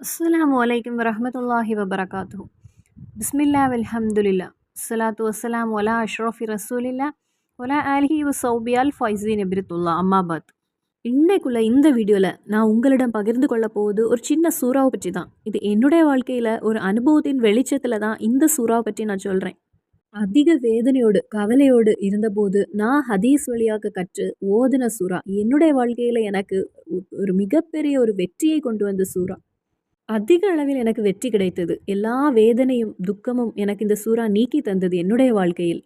அஸ்லாம் அலைக்கும் வரமத்துல்லாஹி வபரகாத்து பிஸ்மில்லா அல்ஹம்துலில்லா அஸ்ஸலாத்து வஸ்ஸலாம் ஒலா அஷ்ரஃபி ரசூலில்லா ஒலா ஆலிஹி சௌபியால் ஃபைசீன் எபிரித்துல்லா அம்மாபாத் இன்னைக்குள்ள இந்த வீடியோவில் நான் உங்களிடம் பகிர்ந்து கொள்ள போவது ஒரு சின்ன சூறாவை பற்றி தான். இது என்னுடைய வாழ்க்கையில் ஒரு அனுபவத்தின் வெளிச்சத்தில் தான் இந்த சூறாவை பற்றி நான் சொல்கிறேன் அதிக வேதனையோடு கவலையோடு இருந்தபோது நான் ஹதீஸ் வழியாக கற்று ஓதின சூறா. என்னுடைய வாழ்க்கையில் எனக்கு ஒரு மிகப்பெரிய ஒரு வெற்றியை கொண்டு வந்த சூறா. அதிக அளவில் எனக்கு வெற்றி கிடைத்தது. எல்லா வேதனையும் துக்கமும் எனக்கு இந்த சூறா நீக்கி தந்தது என்னுடைய வாழ்க்கையில்.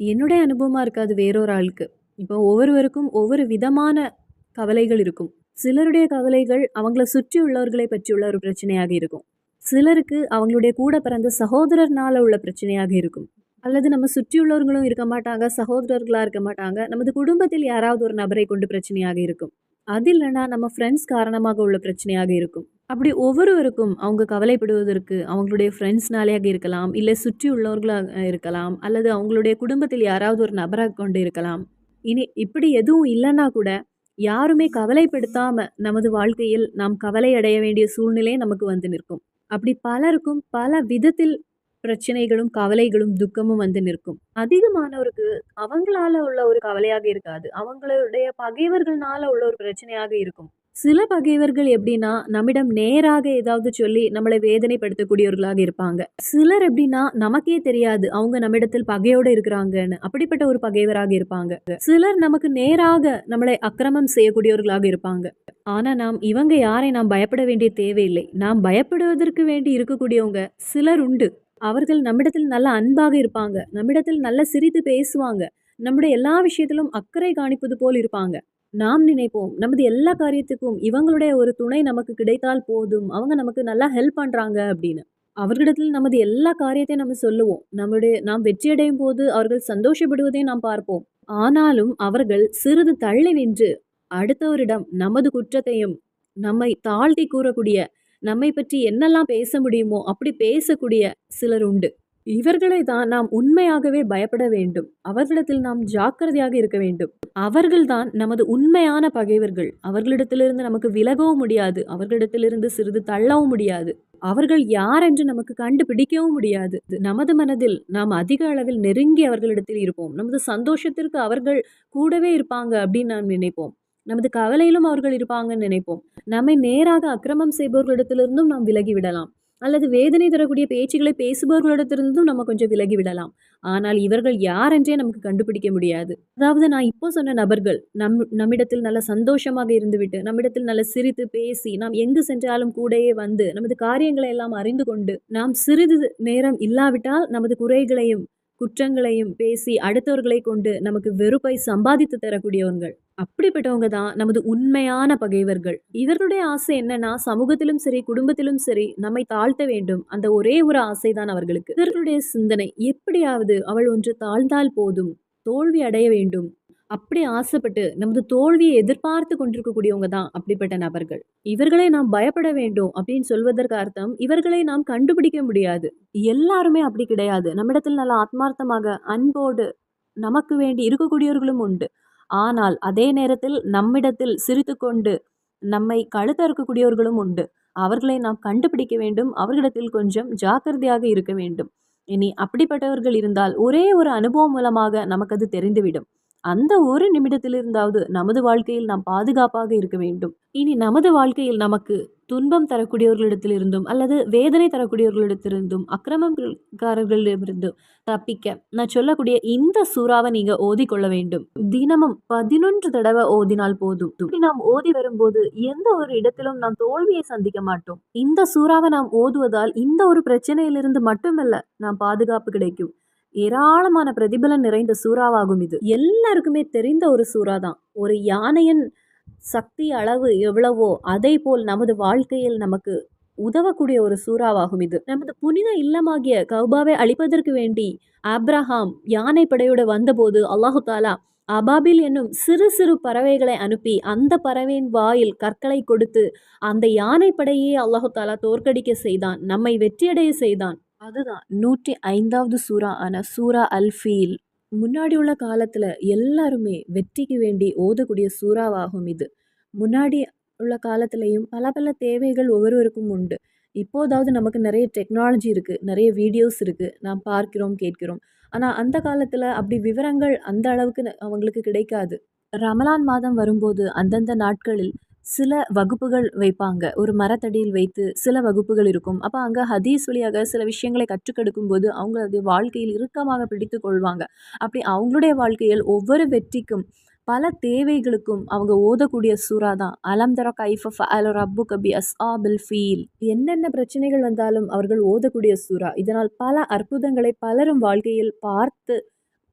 என்னுடைய அனுபவமாக இருக்காது வேறொரு ஆளுக்கு. இப்போ ஒவ்வொருவருக்கும் ஒவ்வொரு விதமான கவலைகள் இருக்கும். சிலருடைய கவலைகள் அவங்கள சுற்றி உள்ளவர்களை பற்றியுள்ள ஒரு பிரச்சனையாக இருக்கும். சிலருக்கு அவங்களுடைய கூட பிறந்த சகோதரர்னால உள்ள பிரச்சனையாக இருக்கும். அல்லது நம்ம சுற்றியுள்ளவர்களும் இருக்க மாட்டாங்க சகோதரர்களாக இருக்க மாட்டாங்க நமது குடும்பத்தில் யாராவது ஒரு நபரை கொண்டு பிரச்சனையாக இருக்கும். அது இல்லைன்னா நம்ம ஃப்ரெண்ட்ஸ் காரணமாக உள்ள பிரச்சனையாக இருக்கும். அப்படி ஒவ்வொருவருக்கும் அவங்க கவலைப்படுவதற்கு அவங்களுடைய ஃப்ரெண்ட்ஸ்னாலேயாக இருக்கலாம். இல்லை சுற்றி உள்ளவர்களாக இருக்கலாம். அல்லது அவங்களுடைய குடும்பத்தில் யாராவது ஒரு நபராக கொண்டு இருக்கலாம். இனி இப்படி எதுவும் இல்லைன்னா கூட யாருமே கவலைப்படுத்தாமல் நமது வாழ்க்கையில் நாம் கவலை அடைய வேண்டிய சூழ்நிலை நமக்கு வந்து நிற்கும். அப்படி பலருக்கும் பல விதத்தில் பிரச்சனைகளும் கவலைகளும் துக்கமும் வந்து நிற்கும். அதிகமானவருக்கு அவங்களால உள்ள ஒரு கவலையாக இருக்காது. அவங்களுடைய பகைவர்களால உள்ள ஒரு பிரச்சனையாக இருக்கும். சில பகைவர்கள் எப்படின்னா நம்மிடம் நேராக ஏதாவது சொல்லி நம்மளை வேதனைப்படுத்தக்கூடியவர்களாக இருப்பாங்க. சிலர் எப்படின்னா நமக்கே தெரியாது அவங்க நம்மிடத்தில் பகையோடு இருக்கிறாங்கன்னு அப்படிப்பட்ட ஒரு பகைவராக இருப்பாங்க. சிலர் நமக்கு நேராக நம்மளை அக்கிரமம் செய்யக்கூடியவர்களாக இருப்பாங்க. ஆனா நாம் இவங்க யாரை நாம் பயப்பட வேண்டிய தேவையில்லை. நாம் பயப்படுவதற்கு வேண்டி இருக்கக்கூடியவங்க சிலர் உண்டு. அவர்கள் நம்மிடத்தில் நல்ல அன்பாக இருப்பாங்க. நம்மிடத்தில் நல்ல சிரித்து பேசுவாங்க. நம்முடைய எல்லா விஷயத்திலும் அக்கறை காணிப்பது போல் இருப்பாங்க. நாம் நினைப்போம். நமது எல்லா காரியத்துக்கும் இவங்களுடைய ஒரு துணை நமக்கு கிடைத்தால் போதும். அவங்க நமக்கு நல்லா ஹெல்ப் பண்ணுறாங்க அப்படின்னு. அவர்களிடத்தில் நமது எல்லா காரியத்தையும் நம்ம சொல்லுவோம். நம்முடைய நாம் வெற்றியடையும் போது அவர்கள் சந்தோஷப்படுவதை நாம் பார்ப்போம். ஆனாலும் அவர்கள் சிறிது தள்ளி நின்று அடுத்தவரிடம் நமது குற்றத்தையும் நம்மை தாழ்த்தி கூறக்கூடிய நம்மை பற்றி என்னெல்லாம் பேச முடியுமோ அப்படி பேசக்கூடிய சிலர் உண்டு. இவர்களை தான் நாம் உண்மையாகவே பயப்பட வேண்டும். அவர்களிடத்தில் நாம் ஜாக்கிரதையாக இருக்க வேண்டும். அவர்கள்தான் நமது உண்மையான பகைவர்கள். அவர்களிடத்திலிருந்து நமக்கு விலகவும் முடியாது. அவர்களிடத்திலிருந்து சிறிது தள்ளவும் முடியாது. அவர்கள் யார் என்று நமக்கு கண்டுபிடிக்கவும் முடியாது. நமது மனதில் நாம் அதிக அளவில் நெருங்கி அவர்களிடத்தில் இருப்போம். நமது சந்தோஷத்திற்கு அவர்கள் கூடவே இருப்பாங்க அப்படின்னு நாம் நினைப்போம். நமது கவலையிலும் அவர்கள் இருப்பாங்கன்னு நினைப்போம். நம்மை நேராக அக்கிரமம் செய்பவர்களிடத்திலிருந்தும் நாம் விலகி விடலாம். அல்லது வேதனை தரக்கூடிய பேச்சுகளை பேசுபவர்களிடத்திலிருந்தும் நம்ம கொஞ்சம் விலகி விடலாம். ஆனால் இவர்கள் யார் என்றே நமக்கு கண்டுபிடிக்க முடியாது. அதாவது நான் இப்போ சொன்ன நபர்கள் நம் நம்மிடத்தில் நல்ல சந்தோஷமாக இருந்துவிட்டு நம்மிடத்தில் நல்ல சிரித்து பேசி நாம் எங்கு சென்றாலும் கூடயே வந்து நமது காரியங்களை எல்லாம் அறிந்து கொண்டு நாம் சிறிது நேரம் இல்லாவிட்டால் நமது குறைகளையும் குற்றங்களையும் பேசி அடுத்தவர்களை கொண்டு நமக்கு வெறுப்பை சம்பாதித்து தரக்கூடியவர்கள். அப்படிப்பட்டவங்க தான் நமது உண்மையான பகைவர்கள். இவர்களுடைய ஆசை என்னன்னா சமூகத்திலும் சரி குடும்பத்திலும் சரி நம்மை தாழ்த்த வேண்டும். அந்த ஒரே ஒரு ஆசை தான் அவர்களுக்கு. இவர்களுடைய சிந்தனை எப்படியாவது அவள் ஒன்று தாழ்ந்தால் போதும் தோல்வி அடைய வேண்டும். அப்படி ஆசைப்பட்டு நமது தோல்வியை எதிர்பார்த்து கொண்டிருக்கக்கூடியவங்க தான் அப்படிப்பட்ட நபர்கள். இவர்களை நாம் பயப்பட வேண்டும் அப்படின்னு சொல்வதற்கு அர்த்தம் இவர்களை நாம் கண்டுபிடிக்க முடியாது. எல்லாருமே அப்படி கிடையாது. நம்மிடத்தில் நல்ல ஆத்மார்த்தமாக அன்போடு நமக்கு வேண்டி இருக்கக்கூடியவர்களும் உண்டு. ஆனால் அதே நேரத்தில் நம்மிடத்தில் சிரித்துக்கொண்டு நம்மை கழுத்த இருக்கக்கூடியவர்களும் உண்டு. அவர்களை நாம் கண்டுபிடிக்க வேண்டும். அவர்களிடத்தில் கொஞ்சம் ஜாக்கிரதையாக இருக்க வேண்டும். இனி அப்படிப்பட்டவர்கள் இருந்தால் ஒரே ஒரு அனுபவம் மூலமாக நமக்கு அது தெரிந்துவிடும். அந்த ஒரு நிமிடத்திலிருந்தாவது நமது வாழ்க்கையில் நாம் பாதுகாப்பாக இருக்க வேண்டும். இனி நமது வாழ்க்கையில் நமக்கு துன்பம் தரக்கூடியவர்களிடத்திலிருந்தும் அல்லது வேதனை தரக்கூடியவர்களிடத்திலிருந்தும் அக்கிரமக்காரர்களிடமிருந்தும் தப்பிக்க நான் சொல்லக்கூடிய இந்த சூறாவை நீங்க ஓதிக்கொள்ள வேண்டும். தினமும் பதினொன்று தடவை ஓதினால் போதும். இப்படி நாம் ஓதி வரும்போது எந்த ஒரு இடத்திலும் நாம் தோல்வியை சந்திக்க மாட்டோம். இந்த சூறாவை நாம் ஓதுவதால் இந்த ஒரு பிரச்சனையிலிருந்து மட்டுமல்ல நாம் பாதுகாப்பு கிடைக்கும். ஏராளமான பிரதிபலன் நிறைந்த சூறாவாகும் இது. எல்லாருக்குமே தெரிந்த ஒரு சூறா தான் ஒரு யானையின் சக்தி அளவு எவ்வளவோ அதே போல் நமது வாழ்க்கையில் நமக்கு உதவக்கூடிய ஒரு சூறாவாகும் இது. நமது புனித இல்லமாகிய கௌபாவை அழிப்பதற்கு வேண்டி ஆப்ரஹாம் யானை படையோடு வந்தபோது அல்லாஹு தாலா அபாபில் என்னும் சிறு சிறு பறவைகளை அனுப்பி அந்த பறவையின் வாயில் கற்களை கொடுத்து அந்த யானை படையே அல்லாஹு தாலா தோற்கடிக்க செய்தான் நம்மை வெற்றியடைய செய்தான். அதுதான். நூற்றி ஐந்தாவது சூறா ஆன சூரா அல் ஃபீல். முன்னாடி உள்ள காலத்தில் எல்லாருமே வெற்றிக்கு வேண்டி ஓதக்கூடிய சூறாவாகும் இது. முன்னாடி உள்ள காலத்துலேயும் பல பல தேவைகள் ஒவ்வொருவருக்கும் உண்டு. இப்போதாவது நமக்கு நிறைய டெக்னாலஜி இருக்குது நிறைய வீடியோஸ் இருக்குது நாம் பார்க்கிறோம் கேட்கிறோம். ஆனால் அந்த காலத்தில் அப்படி விவரங்கள் அந்த அளவுக்கு அவங்களுக்கு கிடைக்காது. ரமலான் மாதம் வரும்போது அந்தந்த நாட்களில் சில வகுப்புகள் வைப்பாங்க. ஒரு மரத்தடியில் வைத்து சில வகுப்புகள் இருக்கும். அப்போ அங்கே ஹதீஸ் வழியாக சில விஷயங்களை கற்றுக்கெடுக்கும் போது அவங்க அதை வாழ்க்கையில் இறுக்கமாக பிடித்து கொள்வாங்க. அப்படி அவங்களுடைய வாழ்க்கையில் ஒவ்வொரு வெற்றிக்கும் பல தேவைகளுக்கும் அவங்க ஓதக்கூடிய சூறா தான். அலம் தர கைஃப அல ரப்பு கபி அஸ்ஆபில் ஃபீல். என்னென்ன பிரச்சனைகள் வந்தாலும் அவர்கள் ஓதக்கூடிய சூறா. இதனால் பல அற்புதங்களை பலரும் வாழ்க்கையில் பார்த்து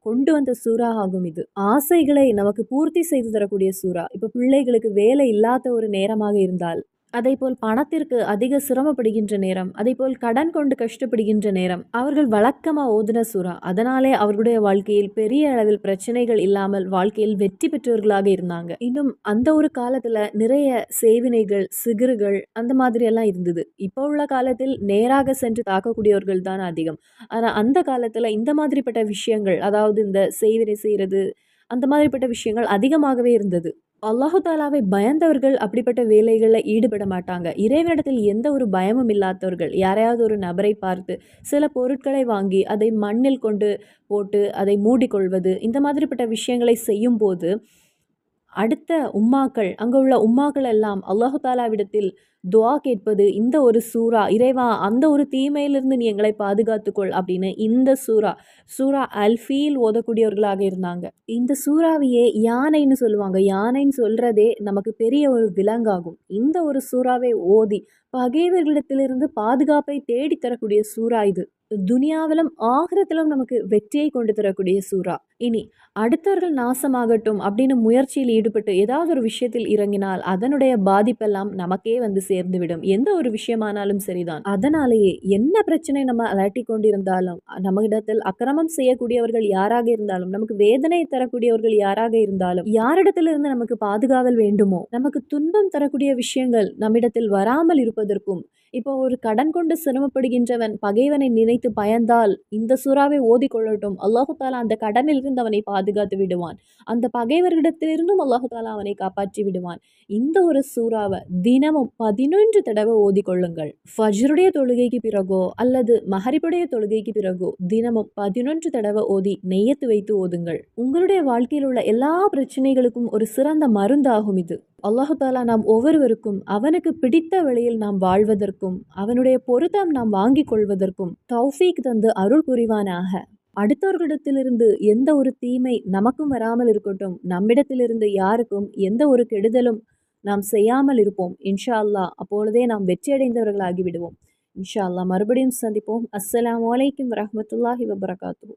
கொண்டு வந்த சூறா ஆகும் இது. ஆசைகளை நமக்கு பூர்த்தி செய்து தரக்கூடிய சூறா. இப்போ பிள்ளைகளுக்கு வேலை இல்லாத ஒரு நேரமாக இருந்தால் அதைப்போல் பணத்திற்கு அதிக சிரமப்படுகின்ற நேரம் அதைப்போல் கடன் கொண்டு கஷ்டப்படுகின்ற நேரம். அவர்கள் வழக்கமாக ஓதுன சூறா. அதனாலே அவர்களுடைய வாழ்க்கையில் பெரிய அளவில் பிரச்சனைகள் இல்லாமல் வாழ்க்கையில் வெற்றி பெற்றவர்களாக இருந்தாங்க. இன்னும் அந்த ஒரு காலத்தில் நிறைய சேவினைகள் சிகுறுகள் அந்த மாதிரி எல்லாம் இருந்தது. இப்போ உள்ள காலத்தில் நேராக சென்று தாக்கக்கூடியவர்கள் தான் அதிகம். ஆனால் அந்த காலத்தில் இந்த மாதிரிப்பட்ட விஷயங்கள் அதாவது இந்த சேவினை செய்கிறது அந்த மாதிரிப்பட்ட விஷயங்கள் அதிகமாகவே இருந்தது. அல்லாஹு தாலாவை பயந்தவர்கள் அப்படிப்பட்ட வேலைகளில் ஈடுபட மாட்டாங்க. இறைவனிடத்தில் எந்த ஒரு பயமும் இல்லாதவர்கள் யாரையாவது ஒரு நபரை பார்த்து சில பொருட்களை வாங்கி அதை மண்ணில் கொண்டு போட்டு அதை மூடிக்கொள்வது இந்த மாதிரிப்பட்ட விஷயங்களை செய்யும்போது அடுத்த உம்மாக்கள் அங்கே உள்ள உம்மாக்கள் எல்லாம் அல்லாஹு தாலாவிடத்தில் துவா கேட்பது இந்த ஒரு சூறா இறைவா அந்த ஒரு தீமையிலிருந்து நீ எங்களை பாதுகாத்துக்கொள் அப்படின்னு இந்த சூறா சூறா அல்ஃபீல் ஓதக்கூடியவர்களாக இருந்தாங்க. இந்த சூறாவையே யானைன்னு சொல்லுவாங்க. யானைன்னு சொல்கிறதே நமக்கு பெரிய ஒரு விலங்காகும். இந்த ஒரு சூறாவை ஓதி பகைவர்களிடத்திலிருந்து பாதுகாப்பை தேடித்தரக்கூடிய சூறா இது. துனியாவிலும் ஆகிரத்திலும் நமக்கு வெற்றியை கொண்டு தரக்கூடிய சூறா. இனி அடுத்தவர்கள் நாசமாகட்டும் அப்படின்னு முயற்சியில் ஈடுபட்டு ஏதாவது ஒரு விஷயத்தில் இறங்கினால் அதனுடைய பாதிப்பெல்லாம் நமக்கே வந்து சேர்ந்துவிடும். எந்த ஒரு விஷயமானாலும் சரிதான். அதனாலேயே என்ன பிரச்சனை நம்ம அலட்டி கொண்டிருந்தாலும் நம்மிடத்தில் அக்கிரமம் செய்யக்கூடியவர்கள் யாராக இருந்தாலும் நமக்கு வேதனை தரக்கூடியவர்கள் யாராக இருந்தாலும் யாரிடத்திலிருந்து நமக்கு பாதுகாவல் வேண்டுமோ நமக்கு துன்பம் தரக்கூடிய விஷயங்கள் நம்மிடத்தில் வராமல் இருப்பதற்கும் இப்போ ஒரு கடன் கொண்டு சிரமப்படுகின்றவன் பகைவனை நினைத்து பயந்தால் இந்த சூறாவை ஓதிக்கொள்ளட்டும். அல்லாஹு தாலா அந்த கடனிலிருந்து அவனை பாதுகாத்து விடுவான். அந்த பகைவர்களிடத்திலிருந்தும் அல்லாஹு தாலா அவனை காப்பாற்றி விடுவான். இந்த ஒரு சூறாவை தினமும் பதினொன்று தடவை ஓதிக்கொள்ளுங்கள். ஃபஜ்ருடைய தொழுகைக்கு பிறகோ அல்லது மஹரிபுடைய தொழுகைக்கு பிறகோ தினமும் பதினொன்று தடவை ஓதி நெய்யத்து வைத்து ஓதுங்கள். உங்களுடைய வாழ்க்கையில் உள்ள எல்லா பிரச்சனைகளுக்கும் ஒரு சிறந்த மருந்தாகும் இது. அல்லாஹுதாலா நாம் ஒவ்வொருவருக்கும் அவனுக்கு பிடித்த வழியில் நாம் வாழ்வதற்கும் அவனுடைய பொருத்தம் நாம் வாங்கிக் கொள்வதற்கும் தௌஃபீக் தந்து அருள் புரிவானாக. அடுத்தவர்களிடத்திலிருந்து எந்த ஒரு தீமை நமக்கும் வராமல் இருக்கட்டும் நம்மிடத்திலிருந்து யாருக்கும் எந்த ஒரு கெடுதலும் நாம் செய்யாமல் இருப்போம். இன்ஷா அல்லாஹ் அப்பொழுதே நாம் வெற்றியடைந்தவர்களாகி விடுவோம் இன்ஷா அல்லாஹ் மறுபடியும் சந்திப்போம். அஸ்லாம் வலைக்கம் வரமத்துல்லாஹி வபரகாத்து